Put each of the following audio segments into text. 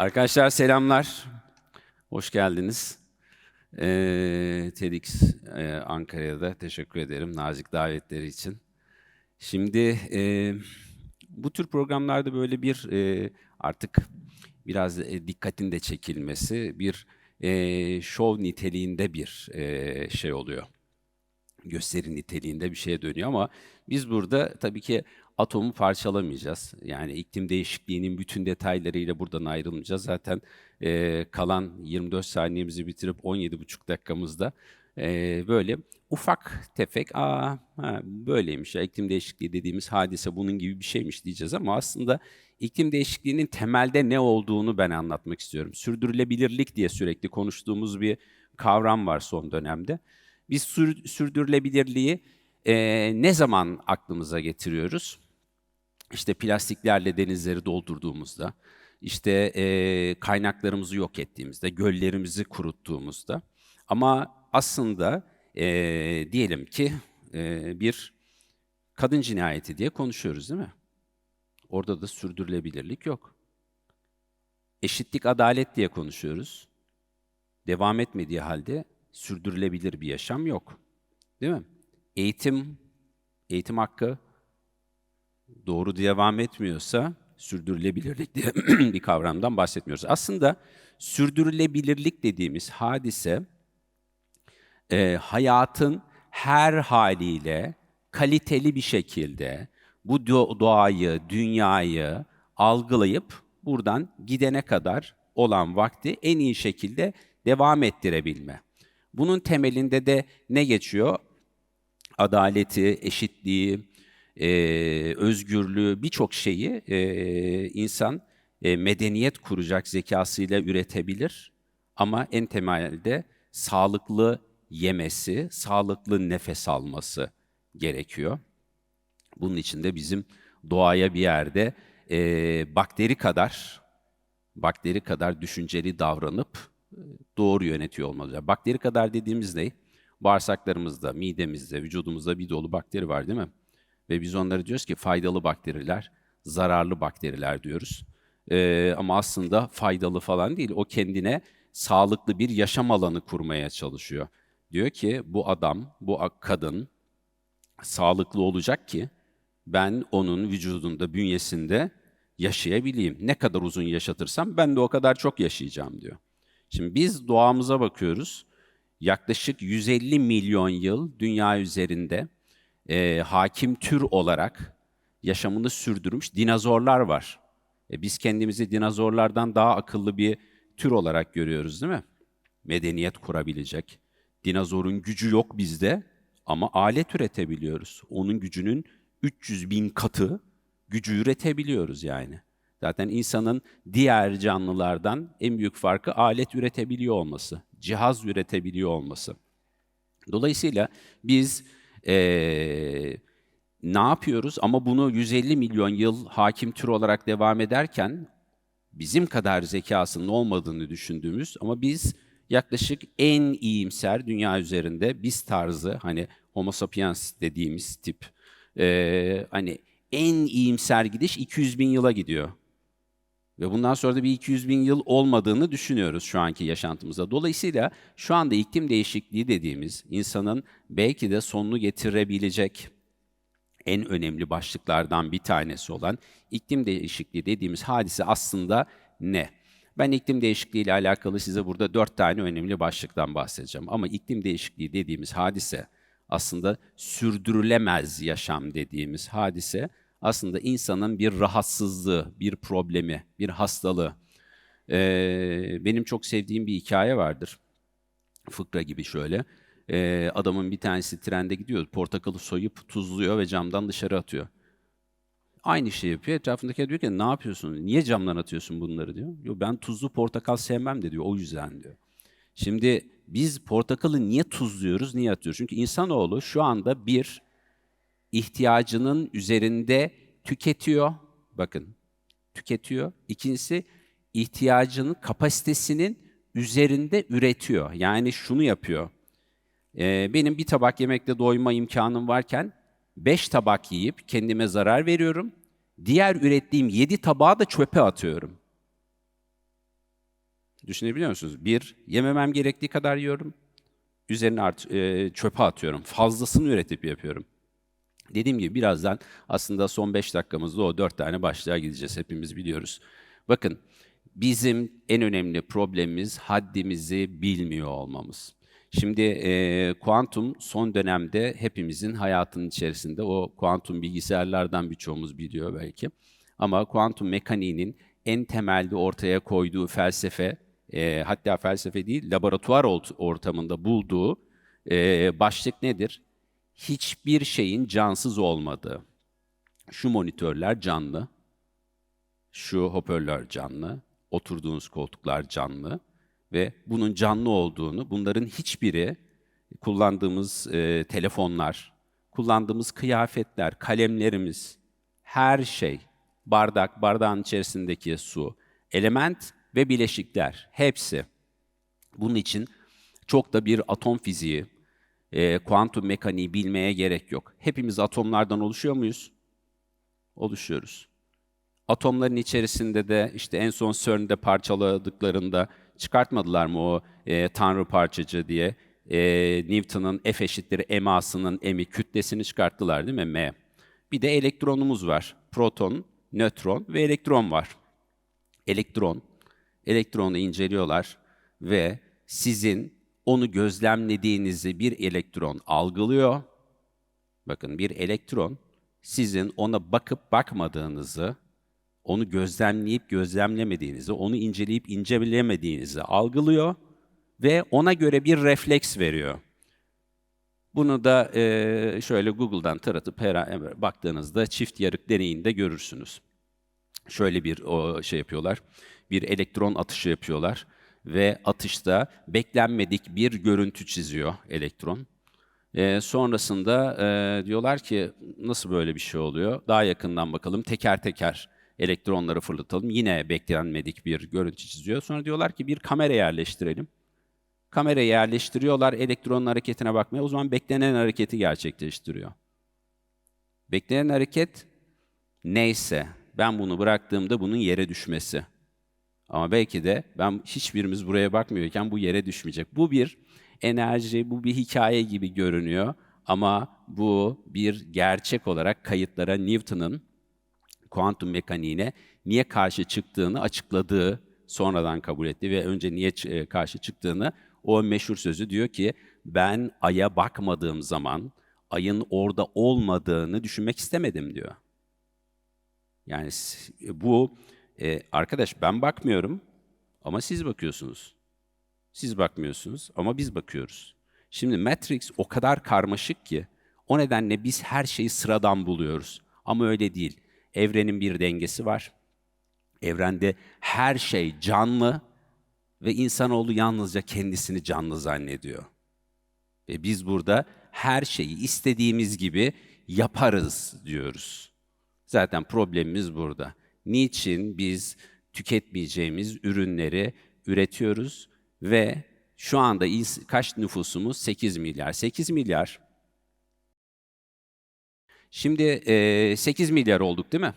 Arkadaşlar selamlar. Hoş geldiniz. Ee, TEDx e, Ankara'ya da teşekkür ederim nazik davetleri için. Şimdi e, bu tür programlarda böyle bir e, artık biraz e, dikkatin de çekilmesi, bir e, şov niteliğinde bir e, şey oluyor. Gösteri niteliğinde bir şeye dönüyor ama biz burada tabii ki atomu parçalamayacağız. Yani iklim değişikliğinin bütün detaylarıyla buradan ayrılmayacağız. Zaten e, kalan 24 saniyemizi bitirip 17,5 dakikamızda e, böyle ufak tefek aa ha, böyleymiş ya iklim değişikliği dediğimiz hadise bunun gibi bir şeymiş diyeceğiz ama aslında iklim değişikliğinin temelde ne olduğunu ben anlatmak istiyorum. Sürdürülebilirlik diye sürekli konuştuğumuz bir kavram var son dönemde. Biz sür, sürdürülebilirliği e, ne zaman aklımıza getiriyoruz? İşte plastiklerle denizleri doldurduğumuzda, işte e, kaynaklarımızı yok ettiğimizde, göllerimizi kuruttuğumuzda. Ama aslında e, diyelim ki e, bir kadın cinayeti diye konuşuyoruz değil mi? Orada da sürdürülebilirlik yok. Eşitlik, adalet diye konuşuyoruz. Devam etmediği halde sürdürülebilir bir yaşam yok. Değil mi? Eğitim, eğitim hakkı doğru devam etmiyorsa sürdürülebilirlik diye bir kavramdan bahsetmiyoruz. Aslında sürdürülebilirlik dediğimiz hadise e, hayatın her haliyle kaliteli bir şekilde bu do- doğayı, dünyayı algılayıp buradan gidene kadar olan vakti en iyi şekilde devam ettirebilme. Bunun temelinde de ne geçiyor? Adaleti, eşitliği, e, özgürlüğü, birçok şeyi e, insan e, medeniyet kuracak zekasıyla üretebilir. Ama en temelde sağlıklı yemesi, sağlıklı nefes alması gerekiyor. Bunun için de bizim doğaya bir yerde e, bakteri kadar bakteri kadar düşünceli davranıp doğru yönetiyor olmalı. Bakteri kadar dediğimiz ne? Bağırsaklarımızda, midemizde, vücudumuzda bir dolu bakteri var değil mi? Ve biz onlara diyoruz ki faydalı bakteriler, zararlı bakteriler diyoruz. Ee, ama aslında faydalı falan değil. O kendine sağlıklı bir yaşam alanı kurmaya çalışıyor. Diyor ki bu adam, bu kadın sağlıklı olacak ki ben onun vücudunda, bünyesinde yaşayabileyim. Ne kadar uzun yaşatırsam ben de o kadar çok yaşayacağım diyor. Şimdi biz doğamıza bakıyoruz. Yaklaşık 150 milyon yıl dünya üzerinde e, hakim tür olarak yaşamını sürdürmüş dinozorlar var. E, biz kendimizi dinozorlardan daha akıllı bir tür olarak görüyoruz değil mi? Medeniyet kurabilecek. Dinozorun gücü yok bizde ama alet üretebiliyoruz. Onun gücünün 300 bin katı gücü üretebiliyoruz yani. Zaten insanın diğer canlılardan en büyük farkı alet üretebiliyor olması, cihaz üretebiliyor olması. Dolayısıyla biz ee, ne yapıyoruz? Ama bunu 150 milyon yıl hakim tür olarak devam ederken bizim kadar zekasının olmadığını düşündüğümüz ama biz yaklaşık en iyimser dünya üzerinde biz tarzı hani homo sapiens dediğimiz tip e, hani en iyimser gidiş 200 bin yıla gidiyor. Ve bundan sonra da bir 200 bin yıl olmadığını düşünüyoruz şu anki yaşantımızda. Dolayısıyla şu anda iklim değişikliği dediğimiz insanın belki de sonunu getirebilecek en önemli başlıklardan bir tanesi olan iklim değişikliği dediğimiz hadise aslında ne? Ben iklim değişikliği ile alakalı size burada dört tane önemli başlıktan bahsedeceğim. Ama iklim değişikliği dediğimiz hadise aslında sürdürülemez yaşam dediğimiz hadise aslında insanın bir rahatsızlığı, bir problemi, bir hastalığı. Ee, benim çok sevdiğim bir hikaye vardır. Fıkra gibi şöyle. Ee, adamın bir tanesi trende gidiyor, portakalı soyup tuzluyor ve camdan dışarı atıyor. Aynı şey yapıyor. Etrafındaki diyor ki ne yapıyorsun? Niye camdan atıyorsun bunları diyor. Yo, ben tuzlu portakal sevmem de diyor. O yüzden diyor. Şimdi biz portakalı niye tuzluyoruz, niye atıyoruz? Çünkü insanoğlu şu anda bir ihtiyacının üzerinde tüketiyor. Bakın, tüketiyor. İkincisi, ihtiyacının kapasitesinin üzerinde üretiyor. Yani şunu yapıyor. Ee, benim bir tabak yemekle doyma imkanım varken beş tabak yiyip kendime zarar veriyorum. Diğer ürettiğim yedi tabağı da çöpe atıyorum. Düşünebiliyor musunuz? Bir, yememem gerektiği kadar yiyorum. Üzerine art, e, çöpe atıyorum. Fazlasını üretip yapıyorum. Dediğim gibi birazdan aslında son 5 dakikamızda o 4 tane başlığa gideceğiz. Hepimiz biliyoruz. Bakın bizim en önemli problemimiz haddimizi bilmiyor olmamız. Şimdi e, kuantum son dönemde hepimizin hayatının içerisinde o kuantum bilgisayarlardan birçoğumuz biliyor belki. Ama kuantum mekaniğinin en temelde ortaya koyduğu felsefe, e, hatta felsefe değil, laboratuvar ort- ortamında bulduğu e, başlık nedir? Hiçbir şeyin cansız olmadığı. Şu monitörler canlı, şu hoparlör canlı, oturduğunuz koltuklar canlı ve bunun canlı olduğunu, bunların hiçbiri kullandığımız e, telefonlar, kullandığımız kıyafetler, kalemlerimiz, her şey, bardak, bardağın içerisindeki su, element ve bileşikler, hepsi. Bunun için çok da bir atom fiziği, e, kuantum mekaniği bilmeye gerek yok. Hepimiz atomlardan oluşuyor muyuz? Oluşuyoruz. Atomların içerisinde de işte en son CERN'de parçaladıklarında çıkartmadılar mı o e, tanrı parçacığı diye e, Newton'un F eşittir MA'sının M'i kütlesini çıkarttılar değil mi M? Bir de elektronumuz var. Proton, nötron ve elektron var. Elektron, elektronu inceliyorlar ve sizin onu gözlemlediğinizi bir elektron algılıyor. Bakın bir elektron sizin ona bakıp bakmadığınızı, onu gözlemleyip gözlemlemediğinizi, onu inceleyip incelemediğinizi algılıyor ve ona göre bir refleks veriyor. Bunu da e, şöyle Google'dan taratıp her baktığınızda çift yarık deneyinde görürsünüz. Şöyle bir o şey yapıyorlar. Bir elektron atışı yapıyorlar ve atışta beklenmedik bir görüntü çiziyor elektron. E, sonrasında e, diyorlar ki nasıl böyle bir şey oluyor? Daha yakından bakalım. Teker teker elektronları fırlatalım. Yine beklenmedik bir görüntü çiziyor. Sonra diyorlar ki bir kamera yerleştirelim. Kamera yerleştiriyorlar elektronun hareketine bakmaya. O zaman beklenen hareketi gerçekleştiriyor. Beklenen hareket neyse ben bunu bıraktığımda bunun yere düşmesi. Ama belki de ben hiçbirimiz buraya bakmıyorken bu yere düşmeyecek. Bu bir enerji, bu bir hikaye gibi görünüyor. Ama bu bir gerçek olarak kayıtlara Newton'un kuantum mekaniğine niye karşı çıktığını açıkladığı sonradan kabul etti ve önce niye ç- karşı çıktığını o meşhur sözü diyor ki ben aya bakmadığım zaman ayın orada olmadığını düşünmek istemedim diyor. Yani bu e, arkadaş ben bakmıyorum ama siz bakıyorsunuz. Siz bakmıyorsunuz ama biz bakıyoruz. Şimdi Matrix o kadar karmaşık ki o nedenle biz her şeyi sıradan buluyoruz. Ama öyle değil. Evrenin bir dengesi var. Evrende her şey canlı ve insanoğlu yalnızca kendisini canlı zannediyor. Ve biz burada her şeyi istediğimiz gibi yaparız diyoruz. Zaten problemimiz burada. Niçin biz tüketmeyeceğimiz ürünleri üretiyoruz ve şu anda kaç nüfusumuz? 8 milyar. 8 milyar. Şimdi e, 8 milyar olduk değil mi?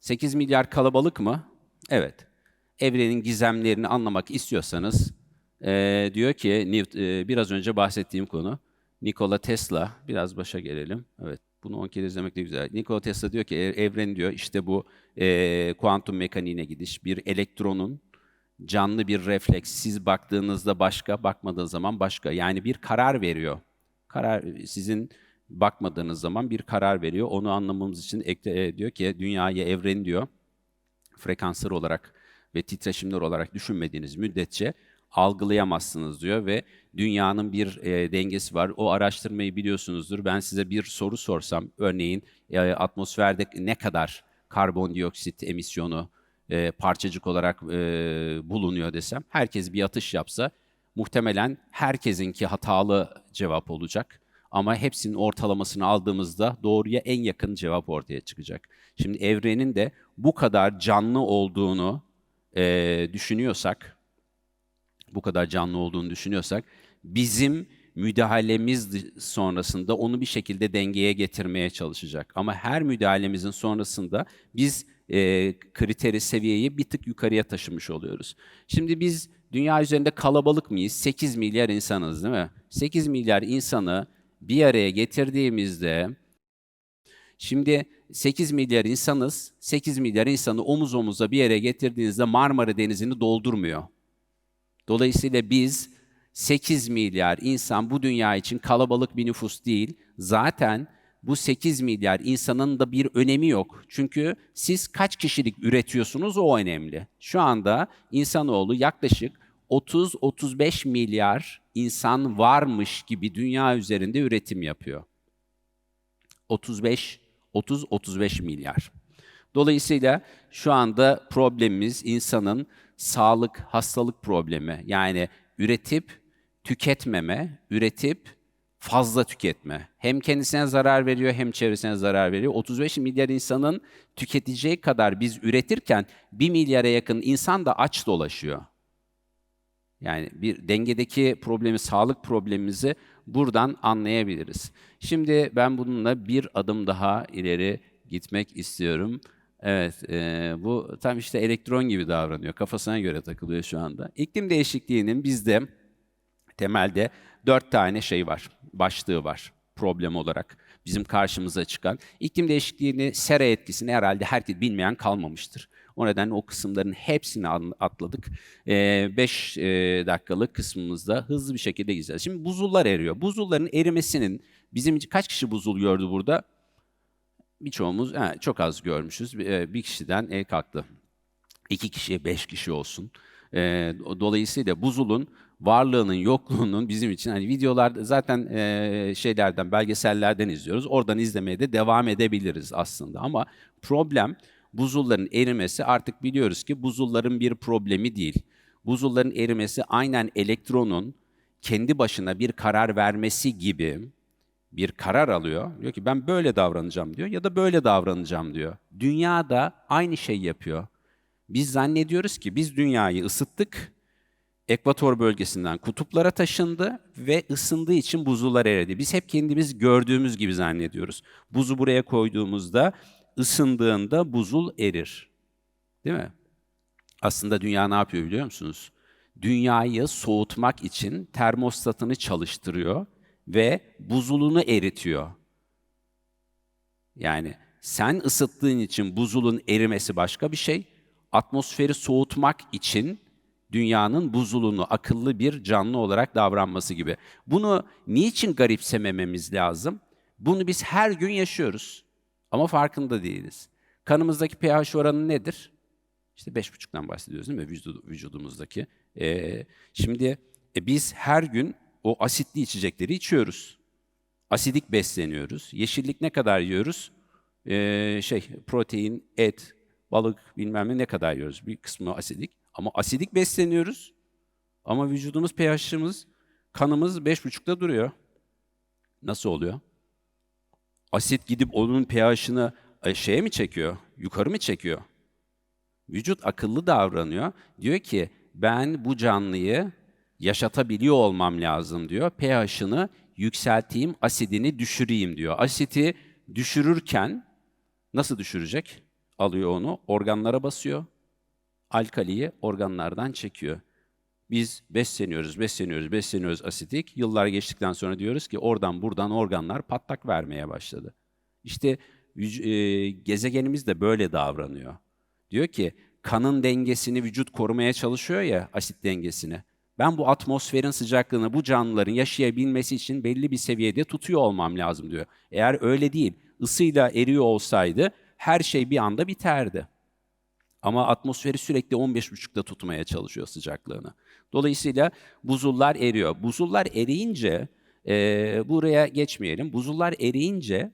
8 milyar kalabalık mı? Evet. Evrenin gizemlerini anlamak istiyorsanız diyor ki e, biraz önce bahsettiğim konu Nikola Tesla biraz başa gelelim. Evet. Bunu 10 kere izlemek de güzel. Nikola Tesla diyor ki "E- evren diyor işte bu e, kuantum mekaniğine gidiş bir elektronun canlı bir refleks. Siz baktığınızda başka, bakmadığınız zaman başka. Yani bir karar veriyor. Karar sizin bakmadığınız zaman bir karar veriyor. Onu anlamamız için ekle, diyor ki dünyayı, evreni diyor frekanslar olarak ve titreşimler olarak düşünmediğiniz müddetçe algılayamazsınız diyor ve dünyanın bir e, dengesi var. O araştırmayı biliyorsunuzdur. Ben size bir soru sorsam, örneğin e, atmosferde ne kadar karbondioksit emisyonu e, parçacık olarak e, bulunuyor desem, herkes bir atış yapsa muhtemelen herkesinki hatalı cevap olacak. Ama hepsinin ortalamasını aldığımızda doğruya en yakın cevap ortaya çıkacak. Şimdi evrenin de bu kadar canlı olduğunu e, düşünüyorsak, bu kadar canlı olduğunu düşünüyorsak, bizim müdahalemiz sonrasında onu bir şekilde dengeye getirmeye çalışacak. Ama her müdahalemizin sonrasında biz e, kriteri, seviyeyi bir tık yukarıya taşımış oluyoruz. Şimdi biz dünya üzerinde kalabalık mıyız? 8 milyar insanız değil mi? 8 milyar insanı bir araya getirdiğimizde Şimdi 8 milyar insanız. 8 milyar insanı omuz omuza bir yere getirdiğinizde Marmara Denizi'ni doldurmuyor. Dolayısıyla biz 8 milyar insan bu dünya için kalabalık bir nüfus değil. Zaten bu 8 milyar insanın da bir önemi yok. Çünkü siz kaç kişilik üretiyorsunuz o önemli. Şu anda insanoğlu yaklaşık 30-35 milyar insan varmış gibi dünya üzerinde üretim yapıyor. 35 30-35 milyar. Dolayısıyla şu anda problemimiz insanın sağlık, hastalık problemi. Yani üretip tüketmeme, üretip fazla tüketme. Hem kendisine zarar veriyor hem çevresine zarar veriyor. 35 milyar insanın tüketeceği kadar biz üretirken 1 milyara yakın insan da aç dolaşıyor. Yani bir dengedeki problemi, sağlık problemimizi buradan anlayabiliriz. Şimdi ben bununla bir adım daha ileri gitmek istiyorum. Evet, e, bu tam işte elektron gibi davranıyor. Kafasına göre takılıyor şu anda. İklim değişikliğinin bizde temelde dört tane şey var, başlığı var problem olarak bizim karşımıza çıkan. İklim değişikliğini, sera etkisini herhalde herkes bilmeyen kalmamıştır. O nedenle o kısımların hepsini atladık. 5 e, e, dakikalık kısmımızda hızlı bir şekilde gideceğiz. Şimdi buzullar eriyor. Buzulların erimesinin bizim kaç kişi buzul gördü burada? Birçoğumuz he, çok az görmüşüz. Bir, e, bir kişiden el kalktı. İki kişiye beş kişi olsun. E, dolayısıyla buzulun varlığının yokluğunun bizim için hani videolarda zaten e, şeylerden belgesellerden izliyoruz. Oradan izlemeye de devam edebiliriz aslında. Ama problem buzulların erimesi artık biliyoruz ki buzulların bir problemi değil. Buzulların erimesi aynen elektronun kendi başına bir karar vermesi gibi bir karar alıyor. Diyor ki ben böyle davranacağım diyor ya da böyle davranacağım diyor. Dünya da aynı şey yapıyor. Biz zannediyoruz ki biz dünyayı ısıttık. Ekvator bölgesinden kutuplara taşındı ve ısındığı için buzullar eridi. Biz hep kendimiz gördüğümüz gibi zannediyoruz. Buzu buraya koyduğumuzda ısındığında buzul erir. Değil mi? Aslında dünya ne yapıyor biliyor musunuz? Dünyayı soğutmak için termostatını çalıştırıyor ve buzulunu eritiyor. Yani sen ısıttığın için buzulun erimesi başka bir şey. Atmosferi soğutmak için dünyanın buzulunu akıllı bir canlı olarak davranması gibi. Bunu niçin garipsemememiz lazım? Bunu biz her gün yaşıyoruz. Ama farkında değiliz. Kanımızdaki pH oranı nedir? İşte beş buçuktan bahsediyoruz değil mi Vücud, vücudumuzdaki? Ee, şimdi e, biz her gün o asitli içecekleri içiyoruz. Asidik besleniyoruz. Yeşillik ne kadar yiyoruz? Ee, şey, protein, et, balık bilmem ne ne kadar yiyoruz. Bir kısmı asidik. Ama asidik besleniyoruz. Ama vücudumuz pH'ımız, kanımız beş buçukta duruyor. Nasıl oluyor? asit gidip onun pH'ını e, şeye mi çekiyor? Yukarı mı çekiyor? Vücut akıllı davranıyor. Diyor ki ben bu canlıyı yaşatabiliyor olmam lazım diyor. pH'ını yükselteyim, asidini düşüreyim diyor. Asiti düşürürken nasıl düşürecek? Alıyor onu, organlara basıyor. Alkaliyi organlardan çekiyor. Biz besleniyoruz, besleniyoruz, besleniyoruz asidik. Yıllar geçtikten sonra diyoruz ki oradan buradan organlar patlak vermeye başladı. İşte e, gezegenimiz de böyle davranıyor. Diyor ki kanın dengesini vücut korumaya çalışıyor ya asit dengesini. Ben bu atmosferin sıcaklığını bu canlıların yaşayabilmesi için belli bir seviyede tutuyor olmam lazım diyor. Eğer öyle değil, ısıyla eriyor olsaydı her şey bir anda biterdi. Ama atmosferi sürekli 15,5'da tutmaya çalışıyor sıcaklığını. Dolayısıyla buzullar eriyor. Buzullar eriyince, e, buraya geçmeyelim. Buzullar eriyince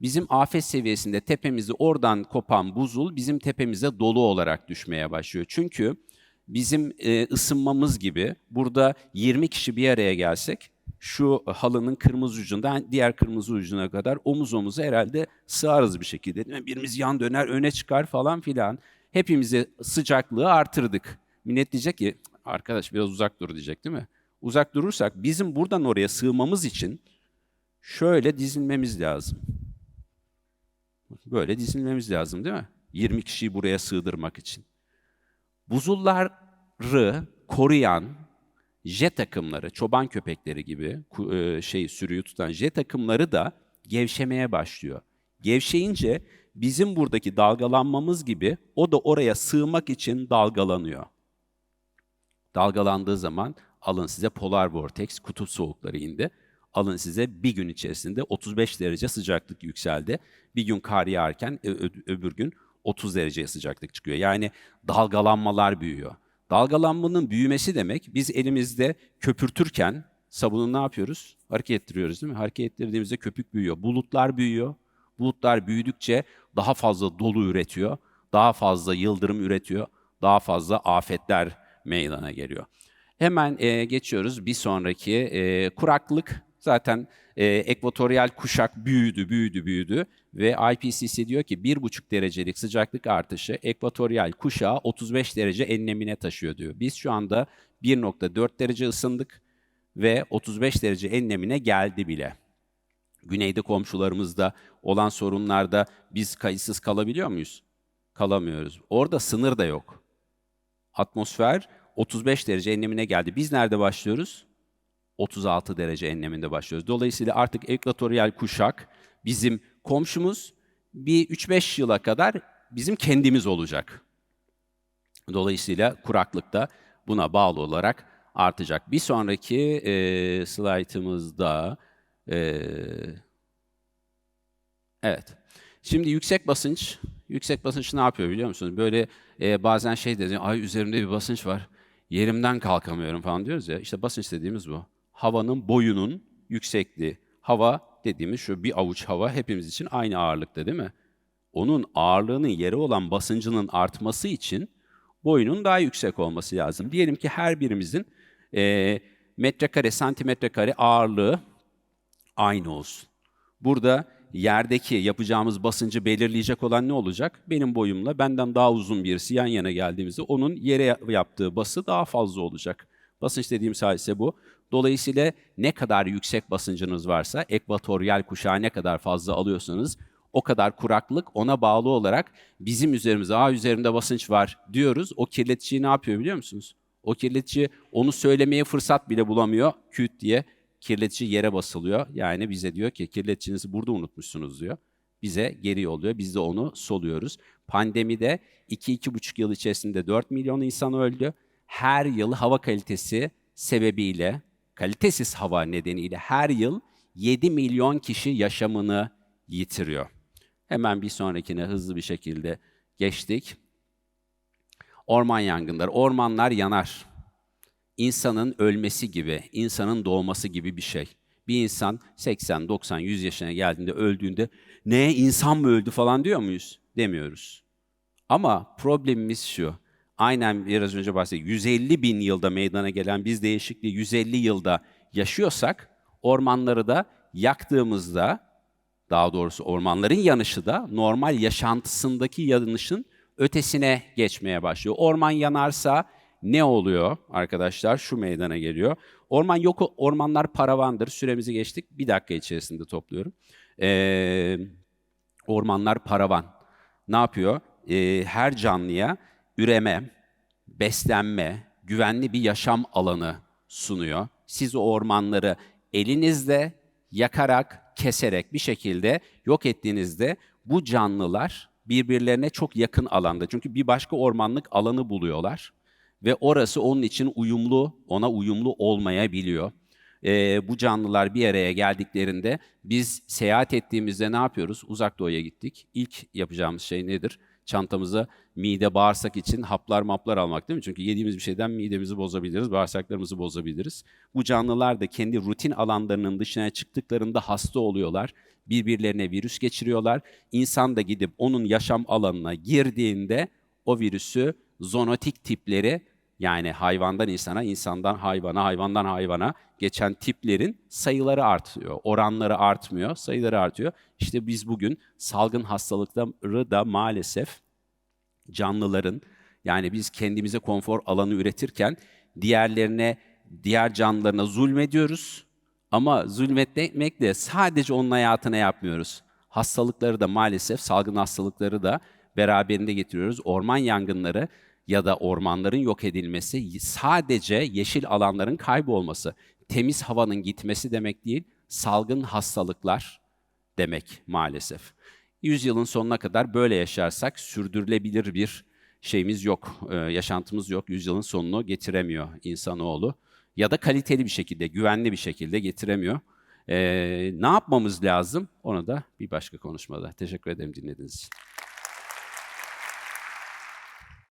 bizim afet seviyesinde tepemizi oradan kopan buzul bizim tepemize dolu olarak düşmeye başlıyor. Çünkü bizim e, ısınmamız gibi burada 20 kişi bir araya gelsek şu halının kırmızı ucundan diğer kırmızı ucuna kadar omuz omuza herhalde sığarız bir şekilde. Değil mi? Birimiz yan döner, öne çıkar falan filan. Hepimize sıcaklığı artırdık. Millet diyecek ki arkadaş biraz uzak dur diyecek değil mi? Uzak durursak bizim buradan oraya sığmamız için şöyle dizilmemiz lazım. Böyle dizilmemiz lazım değil mi? 20 kişiyi buraya sığdırmak için. Buzulları koruyan jet takımları, çoban köpekleri gibi şey sürüyü tutan jet takımları da gevşemeye başlıyor. Gevşeyince bizim buradaki dalgalanmamız gibi o da oraya sığmak için dalgalanıyor. Dalgalandığı zaman alın size polar vortex, kutup soğukları indi. Alın size bir gün içerisinde 35 derece sıcaklık yükseldi. Bir gün kar yağarken öbür gün 30 dereceye sıcaklık çıkıyor. Yani dalgalanmalar büyüyor. Dalgalanmanın büyümesi demek biz elimizde köpürtürken sabunu ne yapıyoruz? Hareket ettiriyoruz değil mi? Hareket ettirdiğimizde köpük büyüyor. Bulutlar büyüyor. Bulutlar büyüdükçe daha fazla dolu üretiyor. Daha fazla yıldırım üretiyor. Daha fazla afetler meydana geliyor. Hemen e, geçiyoruz bir sonraki e, kuraklık. Zaten e, ekvatoryal kuşak büyüdü, büyüdü, büyüdü ve IPCC diyor ki 1,5 derecelik sıcaklık artışı ekvatoryal kuşağı 35 derece enlemine taşıyor diyor. Biz şu anda 1.4 derece ısındık ve 35 derece enlemine geldi bile. Güneyde komşularımızda olan sorunlarda biz kayıtsız kalabiliyor muyuz? Kalamıyoruz. Orada sınır da yok. Atmosfer 35 derece enlemine geldi. Biz nerede başlıyoruz? 36 derece enleminde başlıyoruz. Dolayısıyla artık ekvatoryal kuşak bizim komşumuz bir 3-5 yıla kadar bizim kendimiz olacak. Dolayısıyla kuraklık da buna bağlı olarak artacak. Bir sonraki e, slaytımızda e, evet. Şimdi yüksek basınç, yüksek basınç ne yapıyor biliyor musunuz? Böyle e, bazen şey dedi, ay üzerimde bir basınç var, yerimden kalkamıyorum falan diyoruz ya. İşte basınç dediğimiz bu. Havanın boyunun yüksekliği. Hava dediğimiz şu bir avuç hava hepimiz için aynı ağırlıkta değil mi? Onun ağırlığının yere olan basıncının artması için boyunun daha yüksek olması lazım. Diyelim ki her birimizin e, metrekare, santimetre kare ağırlığı aynı olsun. Burada yerdeki yapacağımız basıncı belirleyecek olan ne olacak? Benim boyumla benden daha uzun birisi yan yana geldiğimizde onun yere yaptığı bası daha fazla olacak. Basınç dediğim hadise bu. Dolayısıyla ne kadar yüksek basıncınız varsa, ekvatoryal kuşağı ne kadar fazla alıyorsanız o kadar kuraklık ona bağlı olarak bizim üzerimize, aa üzerinde basınç var diyoruz. O kirleticiyi ne yapıyor biliyor musunuz? O kirletici onu söylemeye fırsat bile bulamıyor. Küt diye kirletici yere basılıyor. Yani bize diyor ki kirleticinizi burada unutmuşsunuz diyor. Bize geri yolluyor. Biz de onu soluyoruz. Pandemide 2-2,5 yıl içerisinde 4 milyon insan öldü. Her yıl hava kalitesi sebebiyle, kalitesiz hava nedeniyle her yıl 7 milyon kişi yaşamını yitiriyor. Hemen bir sonrakine hızlı bir şekilde geçtik. Orman yangınları. Ormanlar yanar. İnsanın ölmesi gibi, insanın doğması gibi bir şey. Bir insan 80, 90, 100 yaşına geldiğinde, öldüğünde ne insan mı öldü falan diyor muyuz? Demiyoruz. Ama problemimiz şu. Aynen biraz önce bahsettik. 150 bin yılda meydana gelen biz değişikliği 150 yılda yaşıyorsak ormanları da yaktığımızda daha doğrusu ormanların yanışı da normal yaşantısındaki yanışın ötesine geçmeye başlıyor. Orman yanarsa ne oluyor arkadaşlar? Şu meydana geliyor. Orman yok, ormanlar paravandır. Süremizi geçtik. Bir dakika içerisinde topluyorum. Ee, ormanlar paravan. Ne yapıyor? Ee, her canlıya üreme, beslenme, güvenli bir yaşam alanı sunuyor. Siz o ormanları elinizle yakarak, keserek bir şekilde yok ettiğinizde bu canlılar birbirlerine çok yakın alanda. Çünkü bir başka ormanlık alanı buluyorlar ve orası onun için uyumlu, ona uyumlu olmayabiliyor. Ee, bu canlılar bir araya geldiklerinde biz seyahat ettiğimizde ne yapıyoruz? Uzak doğuya gittik. İlk yapacağımız şey nedir? Çantamıza mide, bağırsak için haplar maplar almak değil mi? Çünkü yediğimiz bir şeyden midemizi bozabiliriz, bağırsaklarımızı bozabiliriz. Bu canlılar da kendi rutin alanlarının dışına çıktıklarında hasta oluyorlar. Birbirlerine virüs geçiriyorlar. İnsan da gidip onun yaşam alanına girdiğinde o virüsü zoonotik tipleri yani hayvandan insana, insandan hayvana, hayvandan hayvana geçen tiplerin sayıları artıyor. Oranları artmıyor, sayıları artıyor. İşte biz bugün salgın hastalıkları da maalesef canlıların yani biz kendimize konfor alanı üretirken diğerlerine, diğer canlılarına zulmediyoruz. Ama zulmetmekle sadece onun hayatına yapmıyoruz. Hastalıkları da maalesef salgın hastalıkları da beraberinde getiriyoruz. Orman yangınları ya da ormanların yok edilmesi sadece yeşil alanların kaybolması, temiz havanın gitmesi demek değil, salgın hastalıklar demek maalesef. Yüzyılın sonuna kadar böyle yaşarsak sürdürülebilir bir şeyimiz yok, e, yaşantımız yok. Yüzyılın sonunu getiremiyor insanoğlu. Ya da kaliteli bir şekilde, güvenli bir şekilde getiremiyor. E, ne yapmamız lazım? Onu da bir başka konuşmada. Teşekkür ederim dinlediğiniz için.